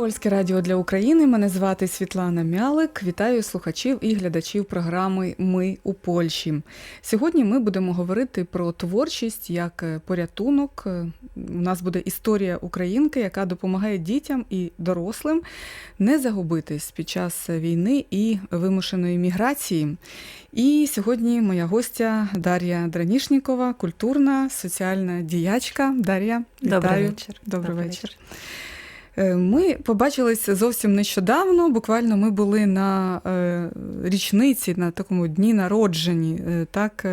Польське радіо для України. Мене звати Світлана Мялик. Вітаю слухачів і глядачів програми Ми у Польщі. Сьогодні ми будемо говорити про творчість як е, порятунок. Е, У нас буде історія українки, яка допомагає дітям і дорослим не загубитись під час війни і вимушеної міграції. І сьогодні моя гостя Дар'я Дранішнікова, культурна соціальна діячка. Дар'я, вітаю. Добрий вечір. Добрий вечір. Е, Ми побачилися зовсім нещодавно. Буквально ми були на е, річниці, на такому дні народженні е, так,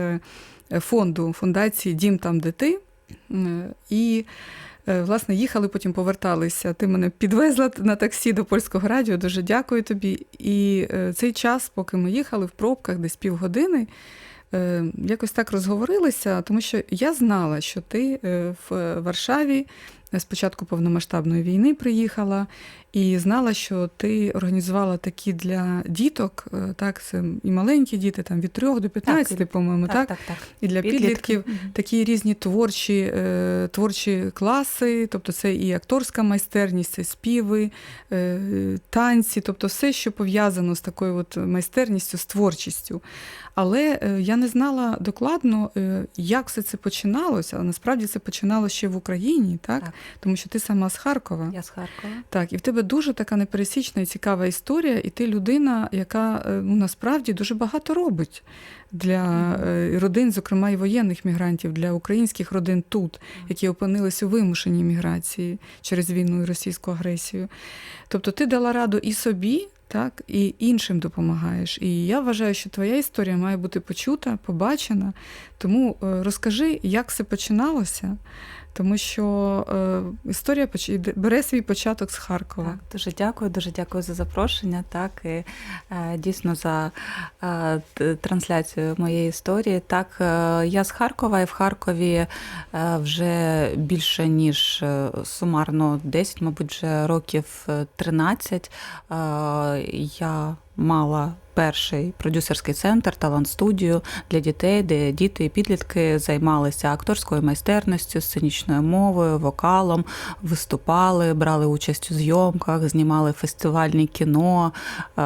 фонду фундації Дім там, де ти. І власне їхали, потім поверталися. Ти мене підвезла на таксі до польського радіо. Дуже дякую тобі. І цей час, поки ми їхали в пробках, десь півгодини. Якось так розговорилися, тому що я знала, що ти в Варшаві з початку повномасштабної війни приїхала і знала, що ти організувала такі для діток, е, так, це і маленькі діти, там від 3 до 15, і- по-моєму, так, так, так. і для Підлітки. підлітків такі різні творчі, е, творчі класи, тобто це і акторська майстерність, це співи, е, танці, тобто все, що пов'язано з такою от майстерністю, з творчістю. Але я не знала докладно, як все це починалося. А насправді це починалося ще в Україні, так? Так. Тому що ти сама з Харкова. Я з Харкова. Так, і в тебе дуже така непересічна і цікава історія, і ти людина, яка е, ну, насправді дуже багато робить для е, родин, зокрема і воєнних мігрантів, для українських родин тут, які опинились у вимушеній міграції через війну і російську агресію. Тобто ти дала раду і собі. Так, і іншим допомагаєш. І я вважаю, що твоя історія має бути почута, побачена. Тому е, розкажи, як все починалося, тому що е, історія поч- бере свій початок з Харкова. Так, дуже дякую, дуже дякую за запрошення. Так, і е, дійсно за е, трансляцію моєї історії. Так, е, я з Харкова, і в Харкові е, вже більше ніж е, сумарно 10, мабуть, вже років е, 13. Е, я мала. Перший продюсерський центр, талант-студію для дітей, де діти і підлітки займалися акторською майстерністю, сценічною мовою, вокалом, виступали, брали участь у зйомках, знімали фестивальні кіно, е,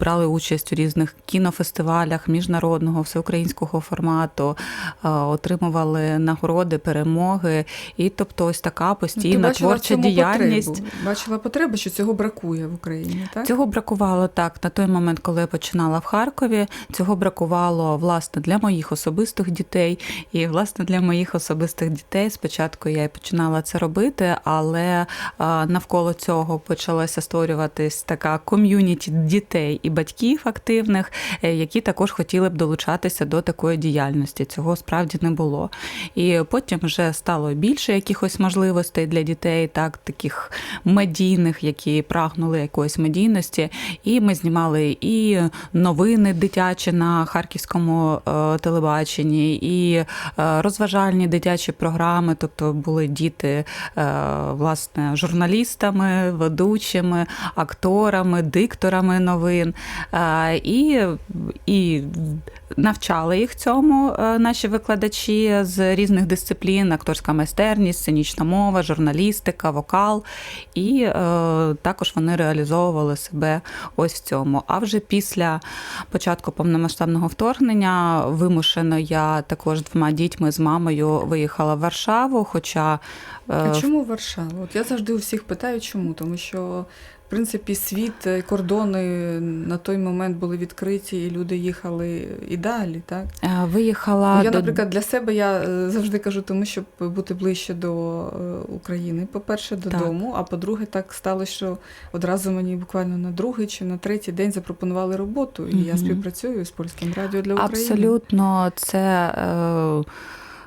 брали участь у різних кінофестивалях міжнародного всеукраїнського формату, е, отримували нагороди, перемоги. І тобто, ось така постійна бачила творча діяльність. Потребу. Бачила потребу, що цього бракує в Україні, так? Цього бракувало так на той момент, коли я починала в Харкові. Цього бракувало власне для моїх особистих дітей. І власне для моїх особистих дітей спочатку я і починала це робити, але навколо цього почалася створюватись така ком'юніті дітей і батьків активних, е, які також хотіли б долучатися до такої діяльності. Цього справді не було. І потім вже стало більше якихось можливостей для дітей, так таких медійних, які прагнули якоїсь медійності. І ми знімали і новини дитячі на харківському е, телебаченні, і е, розважальні дитячі програми. Тобто були діти е, власне журналістами, ведучими, акторами, дикторами новин. І, і навчали їх цьому е, наші викладачі з різних дисциплін: акторська майстерність, сценічна мова, журналістика, вокал. І е, також вони реалізовували себе ось в цьому. А вже після початку повномасштабного вторгнення вимушено я також двома дітьми з мамою виїхала в Варшаву. Хоча А чому Варшава? От я завжди у всіх питаю, чому? Тому що, в принципі, світ, е, кордони на той момент були відкриті, і люди їхали і далі, так? виїхала Ну, я, наприклад, для себе я е, завжди кажу, тому щоб бути ближче до е, України. По-перше, додому, а по-друге, так сталося, що одразу мені буквально на другий чи на третій день запропонували роботу. І я співпрацюю з польським радіо для України. Абсолютно, це е,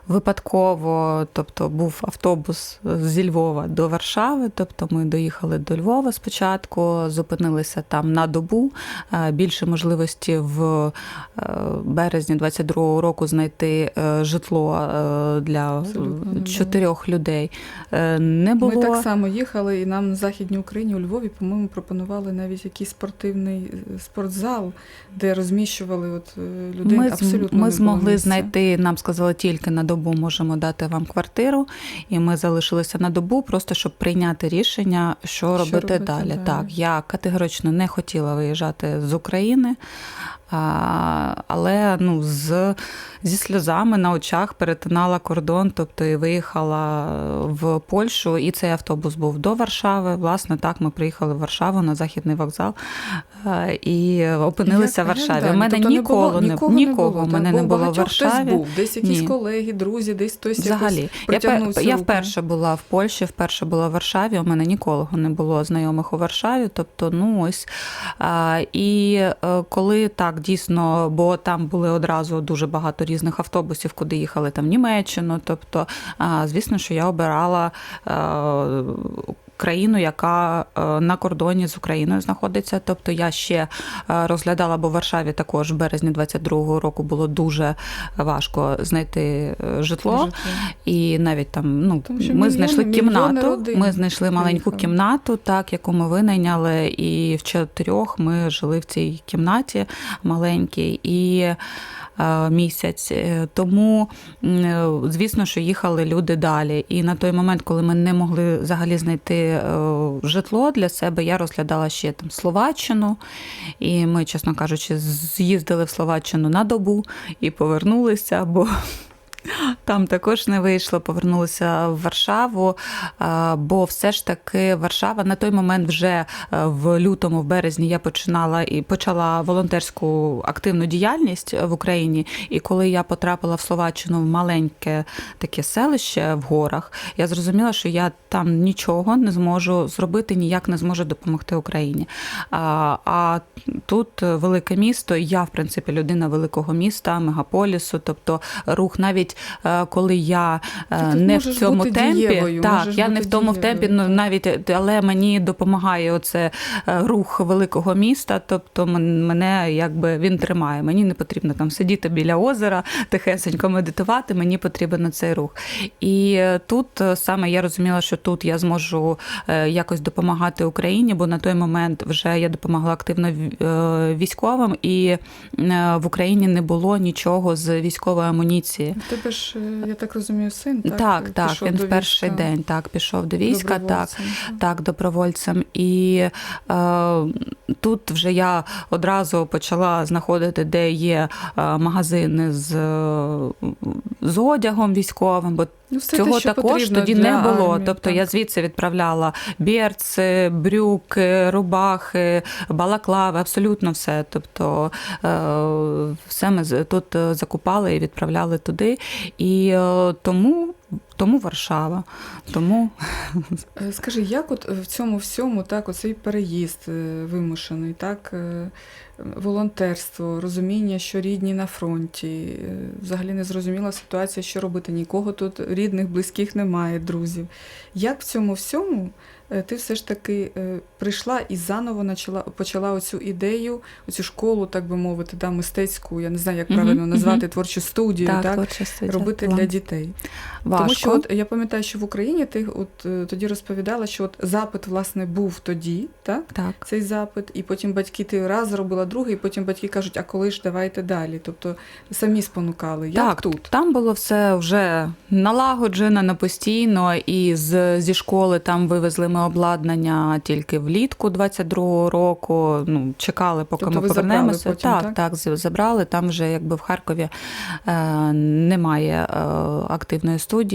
випадково, тобто був автобус зі Львова до Варшави. Тобто ми доїхали до Львова спочатку, зупинилися там на добу. Е, Більше можливості в е, березні 22-го року знайти е, житло е, для Абсолютно чотирьох людей е, не було. Ми так само їхали, і нам на Західній Україні у Львові, по-моєму, пропонували навіть якийсь спортивний е, спортзал, де розміщували от е, людей. Ми, Абсолютно ми змогли місця. знайти, нам сказали тільки на добу можемо дати вам квартиру. І ми залишилися на добу, просто щоб прийняти рішення, що, робити, робити далі. далі? Так, я категорично не хотіла виїжджати з України. Але ну, з, зі сльозами на очах перетинала кордон, тобто і виїхала в Польщу, і цей автобус був до Варшави. Власне, так ми приїхали в Варшаву на західний вокзал е, і опинилися Як- в Варшаві. У мене? Тобто ніколи не нікого, нікого, не в мене так? не було в Варшаві. Хтось був, десь якісь Ні. колеги, друзі, десь хтось Взагалі, я, я вперше була в Польщі, вперше була в Варшаві. У мене ніколи не було знайомих у Варшаві. Тобто, ну ось і е, коли так дійсно, бо там були одразу дуже багато різних автобусів, куди їхали там в Німеччину. Тобто, звісно, що я обирала. Країну, яка е, на кордоні з Україною знаходиться. Тобто я ще е, розглядала, бо в Варшаві також в березні 22-го року було дуже важко знайти е, житло. Житло. І навіть там ну Тому ми мільйони- знайшли кімнату. Ми знайшли маленьку кімнату, так яку ми винайняли, і в чотирьох ми жили в цій кімнаті маленькій. І Місяць Е, тому, е, звісно, що їхали люди далі. І на той момент, коли ми не могли взагалі знайти е, житло для себе, я розглядала ще там Словаччину. І ми, чесно кажучи, з'їздили в Словаччину на добу і повернулися, бо там також не вийшло, повернулися в Варшаву, бо все ж таки Варшава на той момент вже е, в лютому, в березні я починала і почала волонтерську активну діяльність в Україні. І коли я потрапила в Словаччину в маленьке таке селище в горах, я зрозуміла, що я там нічого не зможу зробити, ніяк не зможу допомогти Україні. А, а тут велике місто, я, в принципі, людина великого міста, мегаполісу, тобто рух, навіть е, коли я е, Ти не в цьому темпі, дієвою, так я не в тому в темпі, ну навіть але мені допомагає оце е, рух великого міста. Тобто мене якби він тримає. Мені не потрібно там сидіти біля озера, тихесенько медитувати. Мені потрібен цей рух. І тут саме я розуміла, що тут я зможу якось допомагати Україні, бо на той момент вже я допомагала активно військовим, і в Україні не було нічого з військової амуніції. В Тебе ж, е, я так розумію, син, так? Так, так, пішов він в перший війська день так пішов до війська, так. Так, добровольцем. І е, тут вже я одразу почала знаходити, де є е, магазини з, е, з одягом військовим, бо Ну, все цього те, також тоді не було. армії, тобто так. я звідси відправляла берці, брюки, рубахи, балаклави, абсолютно все. Тобто все ми тут закупали і відправляли туди. І е, тому. Тому Варшава, тому Е, Скажи, як от в цьому всьому так, оцей переїзд е, вимушений, так, е, волонтерство, розуміння, що рідні на фронті, взагалі не зрозуміла ситуація, що робити. Нікого тут рідних, близьких немає, друзів. Як в цьому всьому ти все ж таки прийшла і заново почала, почала оцю ідею, оцю школу, так би мовити, да, мистецьку, я не знаю, як правильно назвати, творчу студію, так, так, творча студія. робити Була. для дітей. важко. Тому що от я пам'ятаю, що в Україні ти от е, тоді розповідала, що от запит власне був тоді, так? так. Цей запит, і потім батьки ти раз зробила другий, і потім батьки кажуть, а коли ж давайте далі. Тобто самі спонукали. Як так, тут? Там було все вже налагоджено на постійно, і з, зі школи там вивезли ми обладнання тільки влітку 22-го року. Ну, чекали, поки Тобто ми повернемося. потім, так, так? так, забрали. Там вже якби в Харкові е, немає е, активної студії.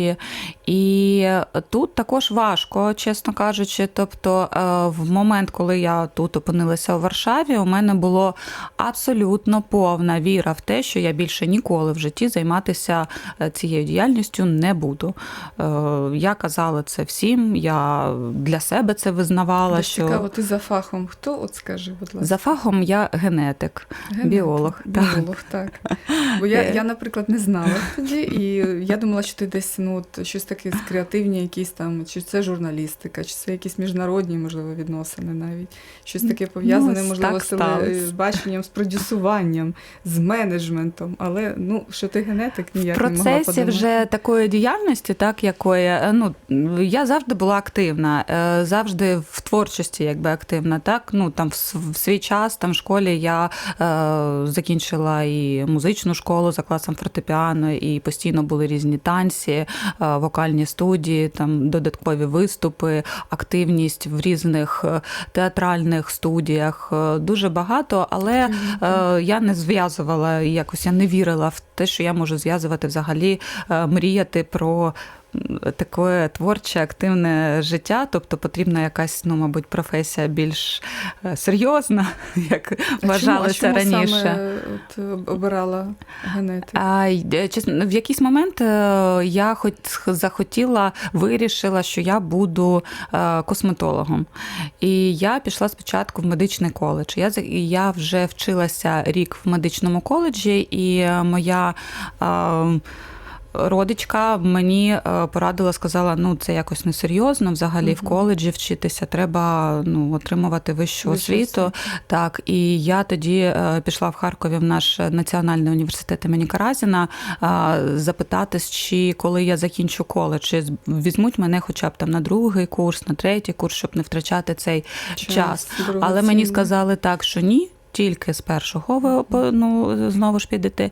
І тут також важко, чесно кажучи. Тобто, е, в момент, коли я тут опинилася у Варшаві, у мене було абсолютно повна віра в те, що я більше ніколи в житті займатися е, цією діяльністю не буду. Е, Я казала це всім, я для себе це визнавала. Дуже що цікаво, ти за фахом хто? От скажи, будь ласка. За фахом я генетик. Генетик, біолог. Біолог, так. Бо я, Е. я, наприклад, не знала тоді, і я думала, що ти десь ну, от, щось таке з креативні, якісь там, чи це журналістика, чи це якісь міжнародні, можливо, відносини навіть. Щось таке пов'язане, Ну, можливо, так з баченням, з продюсуванням, з менеджментом. Але ну, що ти генетик, В ніяк не могла подумати. вже такої діяльності, так якої е, ну я завжди була активна, е, завжди в творчості, якби активна. Так ну там в свій час, там в школі я е, закінчила і музичну школу за класом фортепіано, і постійно були різні танці, вокальні студії, там додаткові виступи, активність в різних е, театральних студіях. е, Дуже багато, але е, я не зв'язувала якось, я не вірила в те, що я можу зв'язувати взагалі, е, мріяти про. Таке творче, активне життя, тобто потрібна якась, ну, мабуть, професія більш е, серйозна, як А вважалося чому, а чому раніше. Саме, от, обирала генетику? А, е, чесно, в якийсь момент е, я хоч захотіла, вирішила, що я буду е, косметологом. І я пішла спочатку в медичний коледж. Я, я вже вчилася рік в медичному коледжі, і е, моя. е, Родичка мені е, порадила, сказала: ну це якось несерйозно. Взагалі в коледжі вчитися треба ну, отримувати вищу Вищу освіту. Так, і я тоді е, пішла в Харкові в наш національний університет імені Каразіна е, запитати, чи коли я закінчу коледж, чи візьмуть мене хоча б там на другий курс, на третій курс, щоб не втрачати цей час. Але мені сказали так, що ні. Тільки з першого ви ну, знову ж підете.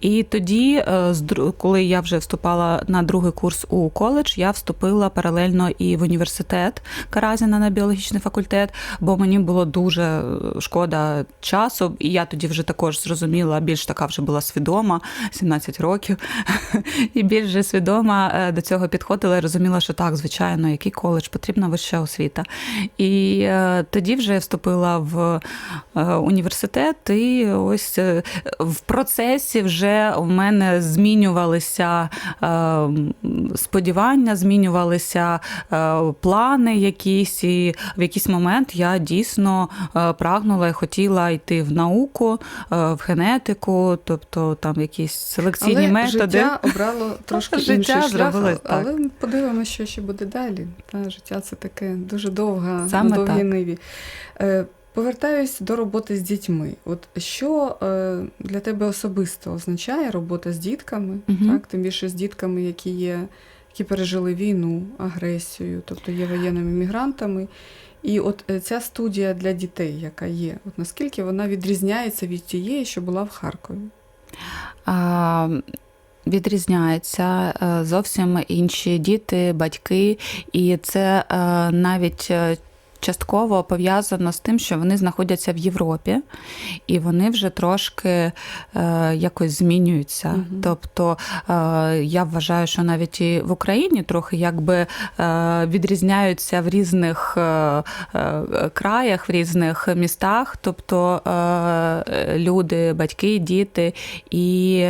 І тоді, е, коли я вже вступала на другий курс у коледж, я вступила паралельно і в університет Каразіна на біологічний факультет, бо мені було дуже е, шкода часу. І я тоді вже також зрозуміла, більш така вже була свідома, 17 років, і більш вже свідома е, до цього підходила і розуміла, що так, звичайно, який коледж, потрібна вища освіта. І тоді вже я вступила в е, університет, і ось е, в процесі вже у мене змінювалися е, сподівання, змінювалися е, плани якісь, і в якийсь момент я дійсно прагнула і хотіла йти в науку, в генетику, тобто там якісь селекційні але методи. життя обрало трошки Життя інший шлях, так. але подивимося, що ще буде далі. Та, життя це таке дуже довга, Саме на так. ниві. Повертаюсь до роботи з дітьми. От що е, для тебе особисто означає робота з дітками, Мгм. так? тим більше з дітками, які є, які пережили війну, агресію, тобто є воєнними мігрантами. І от е, ця студія для дітей, яка є, от наскільки вона відрізняється від тієї, що була в Харкові? А, Відрізняється е, зовсім інші діти, батьки, і це е, навіть частково пов'язано з тим, що вони знаходяться в Європі, і вони вже трошки е, якось змінюються. Мгм. Тобто е, я вважаю, що навіть і в Україні трохи якби е, відрізняються в різних е, е, краях, в різних містах. Тобто е, люди, батьки, діти, і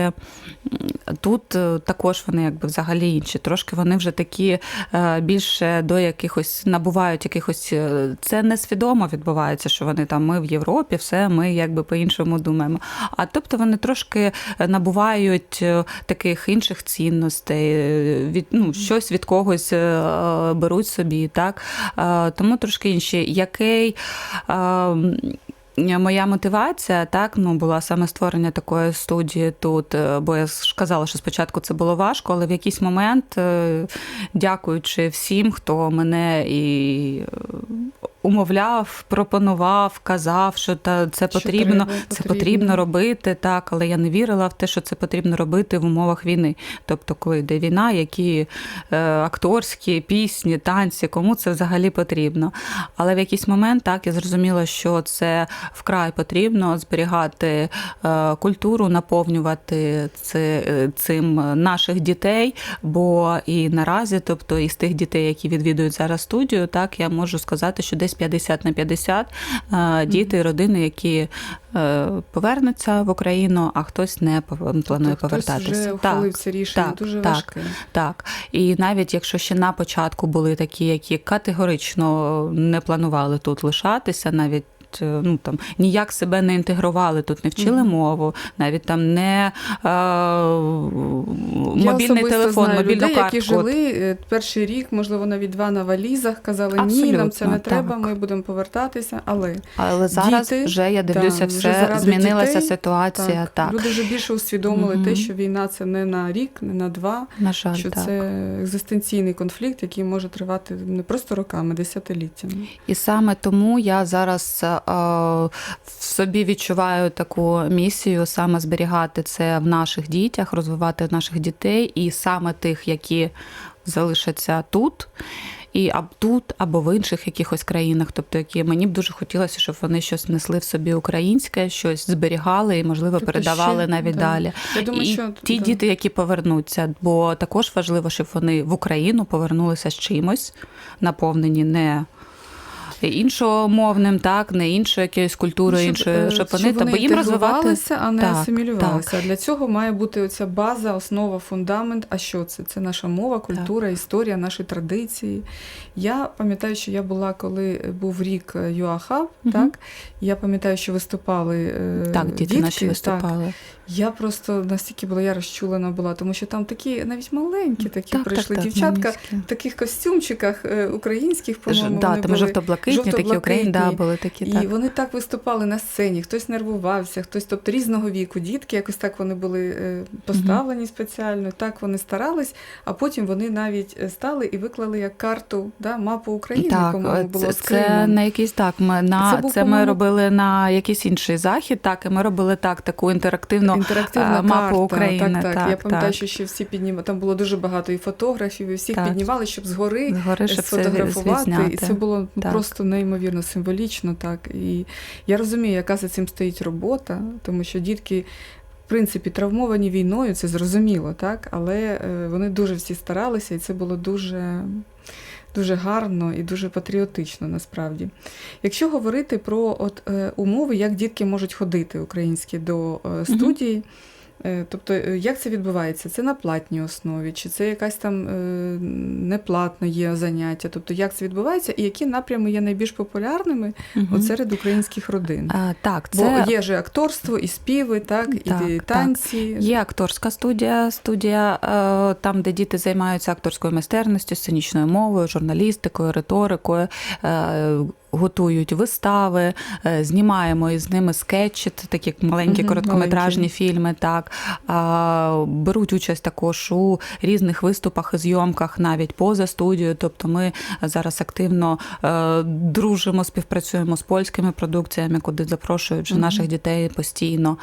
тут е, також вони якби взагалі інші. Трошки вони вже такі е, більше до якихось набувають якихось. Е, Це несвідомо відбувається, що вони там ми в Європі, все ми якби по-іншому думаємо. А тобто вони трошки набувають е, таких інших цінностей, е, від ну щось від когось е, беруть собі, так Е, тому трошки інші. Який е, м, Моя мотивація так ну була саме створення такої студії тут, е, бо я ж казала, що спочатку це було важко, але в якийсь момент, е, дякуючи всім, хто мене і е, умовляв, пропонував, казав, що та це потрібно, треба, це потрібно. потрібно робити, так, але я не вірила в те, що це потрібно робити в умовах війни. Тобто, коли йде війна, які е, акторські пісні, танці, кому це взагалі потрібно. Але в якийсь момент так я зрозуміла, що це вкрай потрібно зберігати е, культуру, наповнювати це, е, цим наших дітей. Бо і наразі, тобто із тих дітей, які відвідують зараз студію, так я можу сказати, що десь 50 на 50 е, діти родини, які е, повернуться в Україну, а хтось не планує Тобто хтось повертатися. вже так, це рішення так, дуже так. важке. Так, і навіть якщо ще на початку були такі, які категорично не планували тут лишатися, навіть ну там ніяк себе не інтегрували, тут не вчили Мгм. мову, навіть там не е, мобільний особисто телефон, знаю мобільну людей, картку. які жили е, перший рік, можливо, навіть два на валізах, казали, ні, нам це не треба, ми будемо повертатися. Але Але зараз Діти, вже я дивлюся, так, вже все змінилася дітей, ситуація. Так, люди вже більше усвідомили те, що війна це не на рік, не на два, на жаль, що так. це екзистенційний конфлікт, який може тривати не просто роками, десятиліттями. І саме тому я зараз е, в собі відчуваю таку місію саме зберігати це в наших дітях, розвивати наших дітей, і саме тих, які залишаться тут. І аб тут, або в інших якихось країнах, тобто які мені б дуже хотілося, щоб вони щось несли в собі українське, щось зберігали і, можливо, Тобто передавали ще, навіть да. далі. Я думаю, і що ті да. діти, які повернуться, бо також важливо, щоб вони в Україну повернулися з чимось, наповнені не іншомовним, так, не іншою якоюсь культурою, іншою, е, та, бо їм розвивати. інтегрувалися, а не Так, асимілювалися. Для цього має бути оця база, основа, фундамент. А що це? Це наша мова, культура, історія, наші традиції. Я пам'ятаю, що я була, коли був рік ЮАХАБ, Мгм. так? Я пам'ятаю, що виступали е, Так, діти дітки, наші так. виступали. Я просто настільки була я розчулена була, тому що там такі навіть маленькі такі Так, прийшли так, так, дівчатка в таких костюмчиках е, українських, по-моєму, да, були. жовто-блакитні, такі українські, да, були такі, І так. вони так виступали на сцені, хтось нервувався, хтось, тобто різного віку дітки, якось так вони були е, поставлені спеціально, так вони старались, а потім вони навіть е, стали і виклали як карту, да, мапу України, Так, по-моєму, було це, це на якийсь так. Ми на Це це, ми робили на якийсь інший захід. Так, і ми робили так таку інтерактивну Інтерактивна е, мапу карта, України, Так, так. так, Я пам'ятаю, так. що ще всі піднімали. Там було дуже багато і фотографів, і всіх Так. піднімали, щоб згори згори, щоб це сфотографувати. І це було Так. просто неймовірно символічно. Так. І я розумію, яка за цим стоїть робота, тому що дітки. В принципі, травмовані війною, це зрозуміло, так? але е, вони дуже всі старалися, і це було дуже, дуже гарно і дуже патріотично насправді. Якщо говорити про от, е, умови, як дітки можуть ходити українські до е, студії, е, тобто е, як це відбувається? Це на платній основі, чи це якась там е, неплатно є заняття? Тобто як це відбувається, і які напрями є найбільш популярними от серед українських родин? Е, Так, це Бо є же акторство, і співи, так, і Так, так. танці. Є акторська студія, студія е, там, де діти займаються акторською майстерністю, сценічною мовою, журналістикою, риторикою. Готують вистави, е, знімаємо із ними скетчі, такі маленькі Мгм, короткометражні маленькі. фільми. Так беруть участь також у різних виступах і зйомках, навіть поза студією. Тобто, ми зараз активно е, дружимо, співпрацюємо з польськими продукціями, куди запрошують вже Мгм. наших дітей постійно.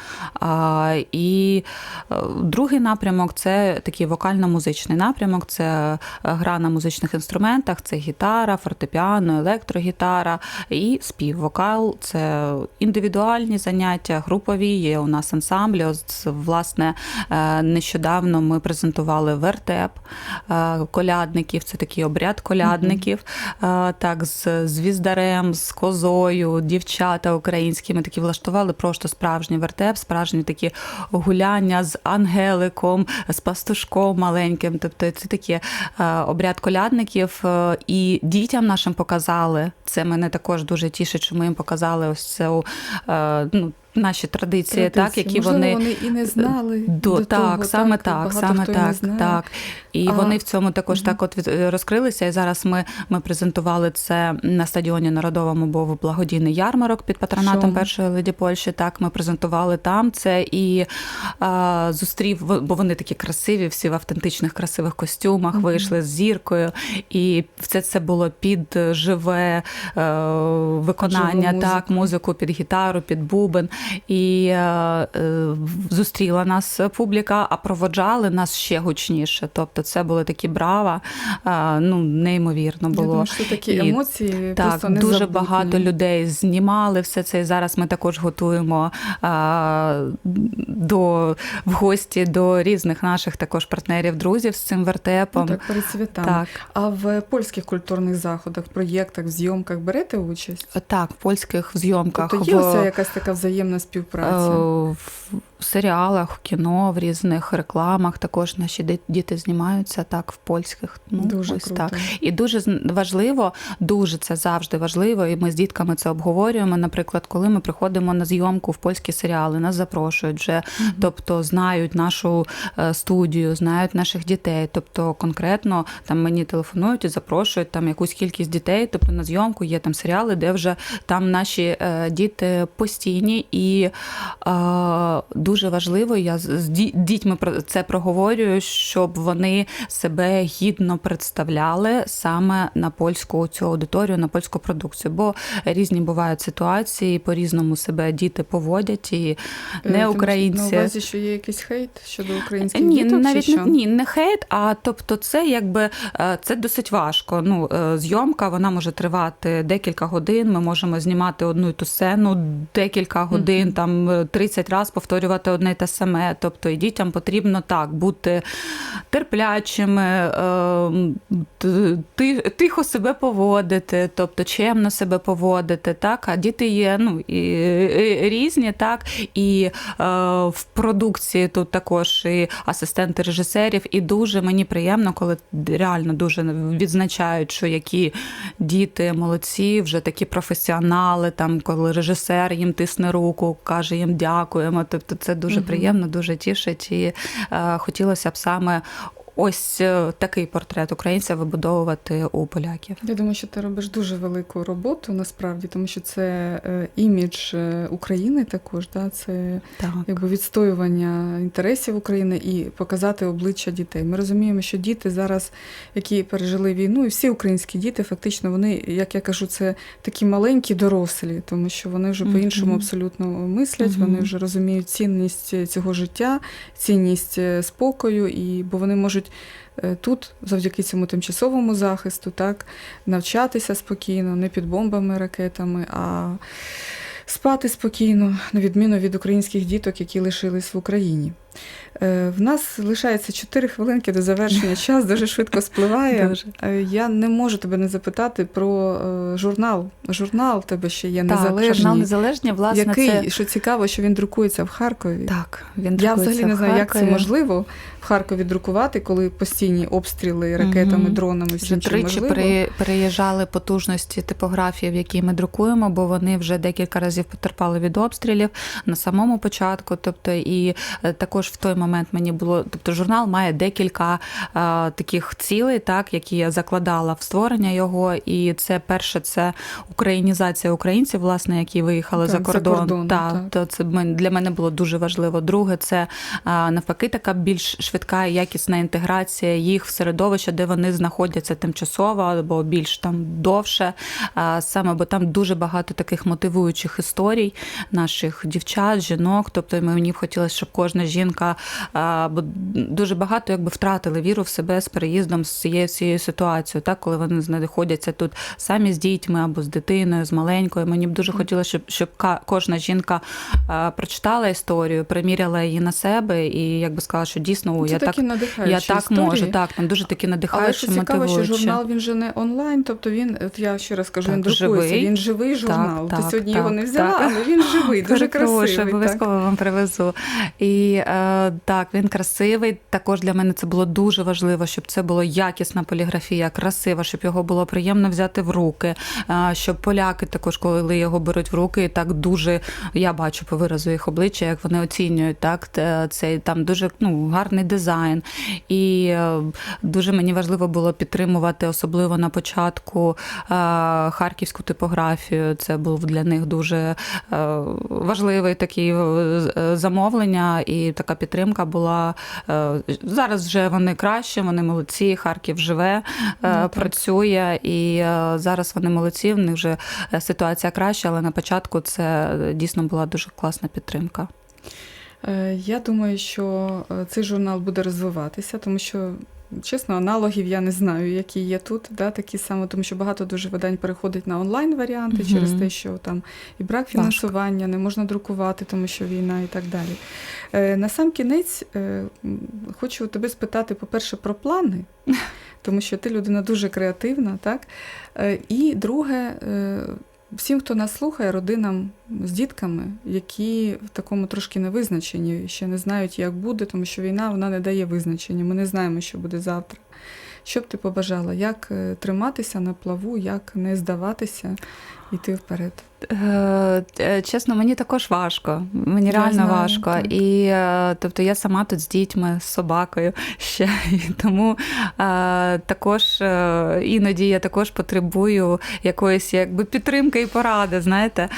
І е, другий напрямок це такий вокально-музичний напрямок, це гра на музичних інструментах, це гітара, фортепіано, електрогітара і спів. Вокал це індивідуальні заняття, групові. Є у нас ансамблі. Ось, власне, е, нещодавно ми презентували вертеп е, колядників. Це такий обряд колядників. Е, Так, з звіздарем, з козою, дівчата українські. Ми такі влаштували просто справжній вертеп, справжні такі гуляння з ангеликом, з пастушком маленьким. Тобто це такі обряд колядників. І дітям нашим показали. Це мене також дуже тішить, що ми їм показали ось цю е, ну, наші традиції, так, які Можливо, вони. вони і не знали. До, до так, того, саме так, саме так, так. І А, вони в цьому також мгм. так от розкрилися. І зараз ми, ми презентували це на стадіоні Народовому, був благодійний ярмарок під патронатом Що? першої леді Польщі. Так, ми презентували там це і а, зустрів, бо вони такі красиві, всі в автентичних красивих костюмах, Мгм. вийшли з зіркою. І все це було під живе е, виконання, Живу так, музику. під гітару, під бубен. І е, е, зустріла нас публіка, а проводжали нас ще гучніше. Тобто це були такі брава, е, ну неймовірно Я було. думаю, що такі І емоції Так, просто дуже незабутні. багато людей знімали все це. І зараз ми також готуємо до в гості до різних наших також партнерів, друзів з цим Ну, вертепом. так, перед святами. так. А в польських культурних заходах, проєктах, зйомках берете участь? Так, в польських зйомках Тобто є в, якась така взаємна співпраця? е, в- в серіалах, в кіно, в різних рекламах також наші діти знімаються так в польських. Ну, Дуже ось круто. так. І дуже важливо, дуже це завжди важливо, і ми з дітками це обговорюємо. Наприклад, коли ми приходимо на зйомку в польські серіали, нас запрошують вже, тобто знають нашу е, студію, знають наших дітей. Тобто конкретно там мені телефонують і запрошують там якусь кількість дітей. Тобто на зйомку є там серіали, де вже там наші е, діти постійні, і е, дуже важливо, я з дітьми про це проговорюю, щоб вони себе гідно представляли саме на польську цю аудиторію, на польську продукцію. Бо різні бувають ситуації, по-різному себе діти поводять, і Е, не українці. На увазі, що є якийсь хейт щодо українських Ні, діток? навіть чи що? ні, не хейт, а тобто це якби е, це досить важко. Ну, е, зйомка вона може тривати декілька годин. Ми можемо знімати одну і ту сцену декілька годин, Мгм. там е, 30 разів повторювати одне й те саме. Тобто, і дітям потрібно так бути терплячими, е, ти- тихо себе поводити, тобто чемно себе поводити. Так, а діти є ну і різні, так і е, в продукції тут також і асистенти режисерів, і дуже мені приємно, коли реально дуже відзначають, що які діти молодці, вже такі професіонали, там коли режисер їм тисне руку, каже їм дякуємо. Тобто це дуже приємно, дуже тішить. І е, хотілося б саме ось е, такий портрет українця вибудовувати у поляків. Я думаю, що ти робиш дуже велику роботу насправді, тому що це е, імідж е, України також, да? це Так. якби відстоювання інтересів України і показати обличчя дітей. Ми розуміємо, що діти зараз, які пережили війну, і всі українські діти, фактично, вони, як я кажу, це такі маленькі дорослі, тому що вони вже Мгм. по-іншому абсолютно мислять, Мгм. вони вже розуміють цінність цього життя, цінність спокою, і бо вони можуть. Е, Тут, завдяки цьому тимчасовому захисту, так, навчатися спокійно, не під бомбами, ракетами, а спати спокійно, на відміну від українських діток, які лишились в Україні. Е, В нас лишається 4 хвилинки до завершення. Час дуже швидко спливає. Дуже. Е, Я не можу тебе не запитати про е, журнал. Журнал тебе ще є Так, незалежний. журнал незалежні, власне, який, це що цікаво, що він друкується в Харкові. так. Він Я друкується взагалі не в знаю, як це можливо в Харкові друкувати, коли постійні обстріли ракетами, Мгм. дронами, всім чим тричі можливо. переїжджали потужності типографії, в які ми друкуємо, бо вони вже декілька разів потерпали від обстрілів на самому початку. Тобто, і також в той момент мені було, тобто журнал має декілька е, таких цілей, так які я закладала в створення його. І це перше, це українізація українців, власне, які виїхали Так, за за кордон. кордон, так, то це для мене було дуже важливо. Друге, це а, навпаки така більш швидка і якісна інтеграція їх в середовище, де вони знаходяться тимчасово або більш там довше. А, Саме бо там дуже багато таких мотивуючих історій наших дівчат, жінок. Тобто мені б хотілося, щоб кожна жінка, а, бо дуже багато якби втратили віру в себе з переїздом з цією цією ситуацією, так коли вони знаходяться тут самі з дітьми або з дитиною, з маленькою. Мені б дуже хотілося, щоб, щоб кожна жінка прочитала історію, приміряла її на себе і якби сказала, що дійсно Це я так, я так історії. можу. Так, там дуже такі Але надихаючі, що цікаво, що журнал він же не онлайн, тобто він, от я ще раз кажу, Так, він друкується. живий. Він живий журнал. Так, Ти так, сьогодні так, його не взяла, так. але він живий, дуже красивий. Так. обов'язково вам привезу. І е, так, він красивий. Також для мене це було дуже важливо, щоб це була якісна поліграфія, красива, щоб його було приємно взяти в руки. Щоб поляки також, коли його беруть в руки, так дуже я бачу по виразу їх обличчя, як вони оцінюють так. Цей там дуже ну, гарний дизайн. І е, дуже мені важливо було підтримувати, особливо на початку харківську типографію. Це був для них дуже е, важливий такий е, замовлення, і така підтримка була. Е, Зараз вже вони краще, вони молодці. Харків живе, е, Ну, працює, і е, зараз вони молодці. В них вже ситуація краща, але на початку це дійсно була дуже класна підтримка. Я думаю, що цей журнал буде розвиватися, тому що. Чесно, аналогів я не знаю, які є тут, да, такі саме, тому що багато дуже видань переходить на онлайн варіанти Мгм. через те, що там і брак фінансування, не можна друкувати, тому що війна і так далі. Е, на сам кінець е, хочу тебе спитати, по-перше, про плани, тому що ти людина дуже креативна, так? Е, і друге, е, всім, хто нас слухає, родинам з дітками, які в такому трошки невизначенні, ще не знають, як буде, тому що війна вона не дає визначення. Ми не знаємо, що буде завтра. Що б ти побажала? Як е, триматися на плаву, як не здаватися, йти вперед? Е, е, Чесно, мені також важко. Мені Я реально знаю, важко. так. І е, тобто я сама тут з дітьми, з собакою ще. І тому також іноді я також потребую якоїсь якби підтримки і поради, знаєте.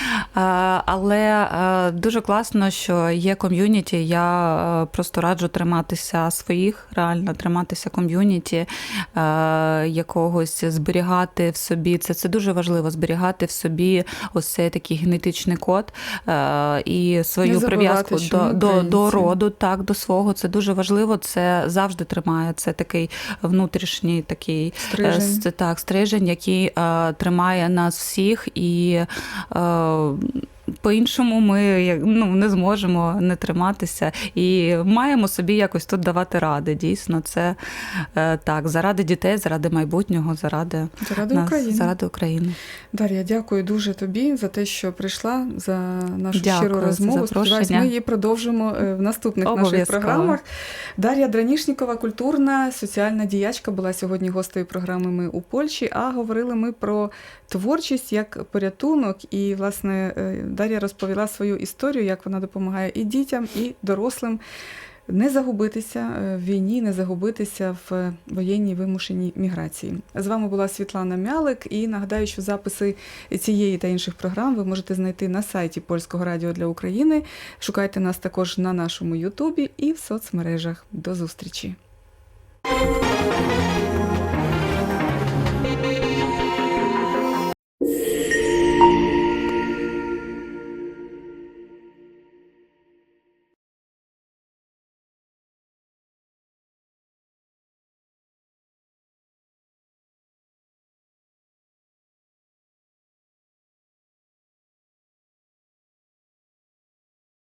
Але дуже класно, що є ком'юніті. Я просто раджу триматися своїх, реально триматися ком'юніті, якогось зберігати в собі. Це, це дуже важливо зберігати в собі ось цей такий генетичний код е, і свою забувати, прив'язку до, до, до роду, так, до свого. Це дуже важливо. Це завжди тримає. Це такий внутрішній такий е, Стрижень. так, стрижень, який е, тримає нас всіх і. По-іншому ми ну, не зможемо не триматися і маємо собі якось тут давати ради. Дійсно, це е, так, заради дітей, заради майбутнього, заради, Заради нас, України. заради України. Дар'я, дякую дуже тобі за те, що прийшла за нашу Дякую щиру розмову. Сподіваюсь, ми її продовжимо е, в наступних наших програмах. Дар'я Дранішнікова, культурна соціальна діячка, була сьогодні гостею програми Ми у Польщі. А говорили ми про творчість як порятунок. І, власне, е, Дар'я розповіла свою історію, як вона допомагає і дітям, і дорослим. Не загубитися е, в війні, не загубитися в воєнній вимушеній міграції. З вами була Світлана Мялик і нагадаю, що записи цієї та інших програм ви можете знайти на сайті Польського радіо для України. Шукайте нас також на нашому Ютубі і в соцмережах. До зустрічі!